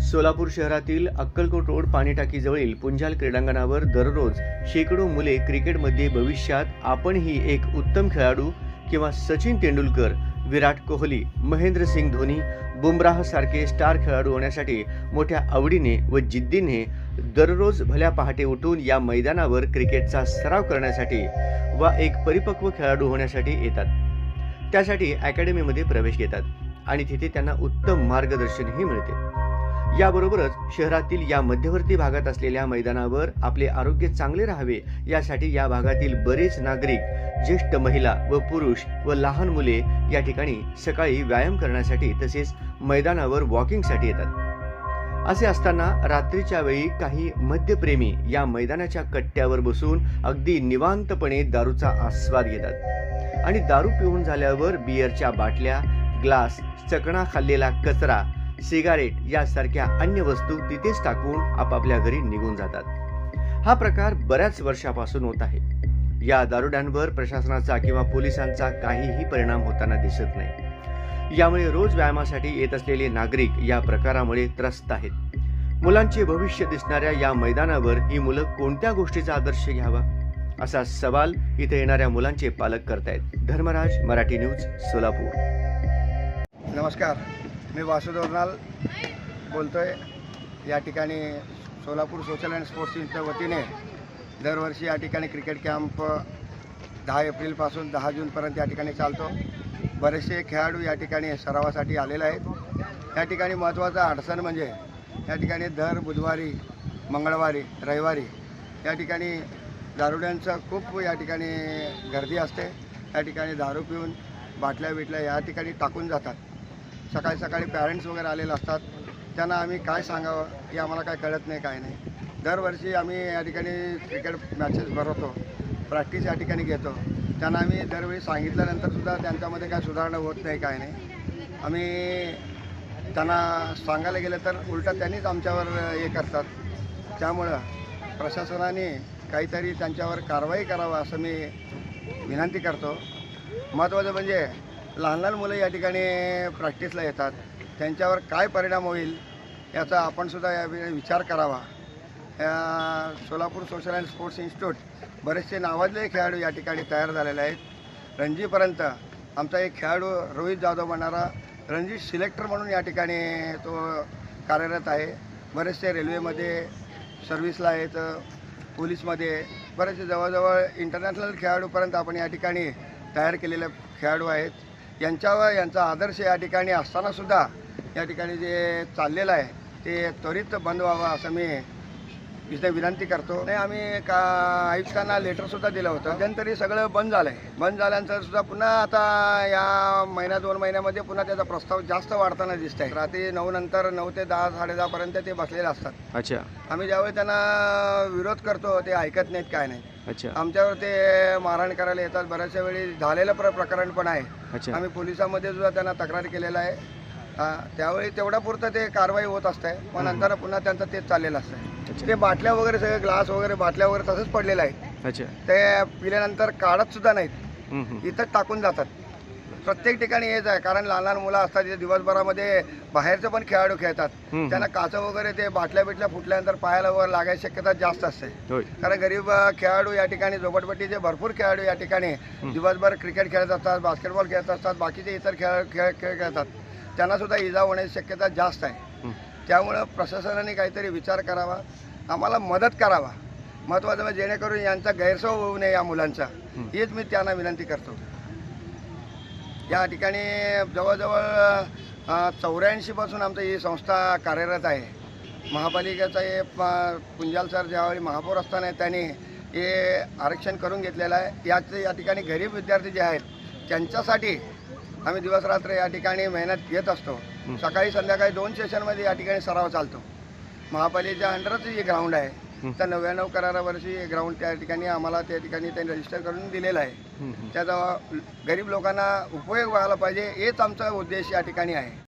सोलापूर शहरातील अक्कलकोट रोड पाणीटाकीजवळील पुंजाल क्रीडांगणावर दररोज शेकडो मुले क्रिकेटमध्ये भविष्यात आपणही एक उत्तम खेळाडू किंवा सचिन तेंडुलकर विराट कोहली महेंद्रसिंग धोनी बुमराह सारखे स्टार खेळाडू होण्यासाठी मोठ्या आवडीने व जिद्दीने दररोज भल्या पहाटे उठून या मैदानावर क्रिकेटचा सराव करण्यासाठी व एक परिपक्व खेळाडू होण्यासाठी येतात. त्यासाठी अकॅडमीमध्ये प्रवेश घेतात आणि तिथे त्यांना उत्तम मार्गदर्शनही मिळते. याबरोबरच शहरातील या मध्यवर्ती भागात असलेल्या मैदानावर आपले आरोग्य चांगले राहावे यासाठी या भागातील बरेच नागरिक ज्येष्ठ महिला व पुरुष व लहान मुले या ठिकाणी सकाळी व्यायाम करण्यासाठी तसेच मैदानावर वॉकिंगसाठी येतात. असे असताना रात्रीच्या वेळी काही मद्यप्रेमी या मैदानाच्या कट्ट्यावर बसून अगदी निवांतपणे दारूचा आस्वाद घेतात आणि दारू पिऊन झाल्यावर बिअरच्या बाटल्या ग्लास चकणा खाल्लेला कचरा सिगारेट यासारख्या अन्य वस्तू तिथेच टाकून आपापल्या घरी निघून जातात. हा प्रकार बऱ्याच वर्षापासून होत आहे. या दारुड्यांवर प्रशासनाचा किंवा पोलिसांचा काहीही परिणाम होताना दिसत नाही. यामुळे रोज व्यायामासाठी येत असलेले नागरिक या प्रकारामुळे त्रस्त आहेत. मुलांचे भविष्य दिसणाऱ्या या मैदानावर ही मुलं कोणत्या गोष्टीचा आदर्श घ्यावा? असा सवाल इथे येणाऱ्या मुलांचे पालक करतायत. धर्मराज मराठी न्यूज सोलापूर. नमस्कार. मी वासुदेवनाल बोलतो आहे या ठिकाणी सोलापूर सोशल अँड स्पोर्ट्स इंच्या वतीने दरवर्षी या ठिकाणी क्रिकेट कॅम्प दहा एप्रिलपासून दहा जूनपर्यंत या ठिकाणी चालतो बरेचसे खेळाडू या ठिकाणी सरावासाठी आलेले आहेत या ठिकाणी महत्त्वाचा अडचण म्हणजे या ठिकाणी दर बुधवारी मंगळवारी रविवारी या ठिकाणी दारुड्यांचं खूप या ठिकाणी गर्दी असते या ठिकाणी दारू पिऊन बाटल्या बिटल्या या ठिकाणी टाकून जातात सकाळी सकाळी पॅरेंट्स वगैरे आलेले असतात. त्यांना आम्ही काय सांगावं हे आम्हाला काय कळत नाही काय नाही. दरवर्षी आम्ही या ठिकाणी क्रिकेट मॅचेस भरवतो. प्रॅक्टिस या ठिकाणी घेतो. त्यांना आम्ही दरवेळी सांगितल्यानंतरसुद्धा त्यांच्यामध्ये काय सुधारणा होत नाही काय नाही. आम्ही त्यांना सांगायला गेलं तर उलटं त्यांनीच आमच्यावर हे करतात. त्यामुळं प्रशासनाने काहीतरी त्यांच्यावर कारवाई करावं असं मी विनंती करतो. महत्त्वाचं म्हणजे लहान लहान मुलं या ठिकाणी प्रॅक्टिसला येतात. त्यांच्यावर काय परिणाम होईल याचा आपणसुद्धा या विचार करावा. या Solapur social and sports institute बरेचसे नावाजले खेळाडू या ठिकाणी तयार झालेले आहेत. रणजीपर्यंत आमचा एक खेळाडू रोहित जाधव म्हणणारा रणजी सिलेक्टर म्हणून या ठिकाणी तो कार्यरत आहे. बरेचसे रेल्वेमध्ये सर्व्हिसला आहेत पोलीसमध्ये. बरेचसे जवळजवळ इंटरनॅशनल खेळाडूपर्यंत आपण या ठिकाणी तयार केलेले खेळाडू आहेत. यांच्यावर यांचा आदर्श या ठिकाणी असतानासुद्धा या ठिकाणी जे चाललेलं आहे ते त्वरित बंद व्हावं असं मी इथे विनंती करतो. नाही आम्ही का आयुक्तांना लेटरसुद्धा दिलं होतं. मध्यंतरी सगळं बंद झालं आहे बंद झाल्यानंतर सुद्धा पुन्हा आता या महिन्या दोन महिन्यामध्ये पुन्हा त्याचा प्रस्ताव जास्त वाढताना दिसत आहे रात्री नऊ नंतर नऊ ते दहा साडेदहापर्यंत ते बसलेले असतात. अच्छा. आम्ही ज्यावेळी त्यांना विरोध करतो ते ऐकत नाहीत काय नाही अच्छा. आमच्यावर ते मारहाण करायला येतात. बऱ्याचशा वेळी झालेलं प्र प्रकरण पण आहे. अच्छा. आम्ही पोलिसांमध्ये सुद्धा त्यांना तक्रार केलेला आहे. हा, त्यावेळी तेवढ्या पुरतं ते कारवाई होत असते मग नंतर पुन्हा त्यांचं तेच चाललेलं असतं ते बाटल्या वगैरे सगळे ग्लास वगैरे बाटल्या वगैरे तसंच पडलेलं आहे. अच्छा. ते पिल्यानंतर काढत सुद्धा नाहीत. हम्म, हम्म. इथंच टाकून जातात. प्रत्येक ठिकाणी हेच आहे. कारण लहान लहान मुलं असतात जे दिवसभरामध्ये बाहेरचे पण खेळाडू खेळतात. त्यांना काचं वगैरे ते बाटल्या बिटल्या फुटल्यानंतर पायाला वगैरे लागायची शक्यता जास्त असते. कारण गरीब खेळाडू या ठिकाणी झोपडपट्टीचे भरपूर खेळाडू या ठिकाणी दिवसभर क्रिकेट खेळत असतात बास्केटबॉल खेळत असतात बाकीचे इतर खेळ खेळ खेळ खेळतात. त्यांना सुद्धा इजा होण्याची शक्यता जास्त आहे. त्यामुळं प्रशासनाने काहीतरी विचार करावा. आम्हाला मदत करावा. महत्त्वाचं म्हणजे जेणेकरून यांचा गैरसोय होऊ नये या मुलांचा. हेच मी त्यांना विनंती करतो. या ठिकाणी जवळजवळ चौऱ्याऐंशीपासून आमची ही संस्था कार्यरत आहे. महापालिकेचा हे पुंजाल सर ज्यावेळी महापौर असताना त्यांनी हे आरक्षण करून घेतलेलं आहे. याच या ठिकाणी गरीब विद्यार्थी जे आहेत त्यांच्यासाठी आम्ही दिवसरात्र या ठिकाणी मेहनत घेत असतो. सकाळी संध्याकाळी दोन सेशनमध्ये या ठिकाणी सराव चालतो. महापालिकेच्या अंडरच हे ग्राउंड आहे. त्या नव्याण्णव करारावर्षी हे ग्राउंड त्या ठिकाणी आम्हाला त्या ठिकाणी त्यांनी रजिस्टर करून दिलेलं आहे. त्याचा गरीब लोकांना उपयोग व्हायला पाहिजे हेच आमचा उद्देश या ठिकाणी आहे.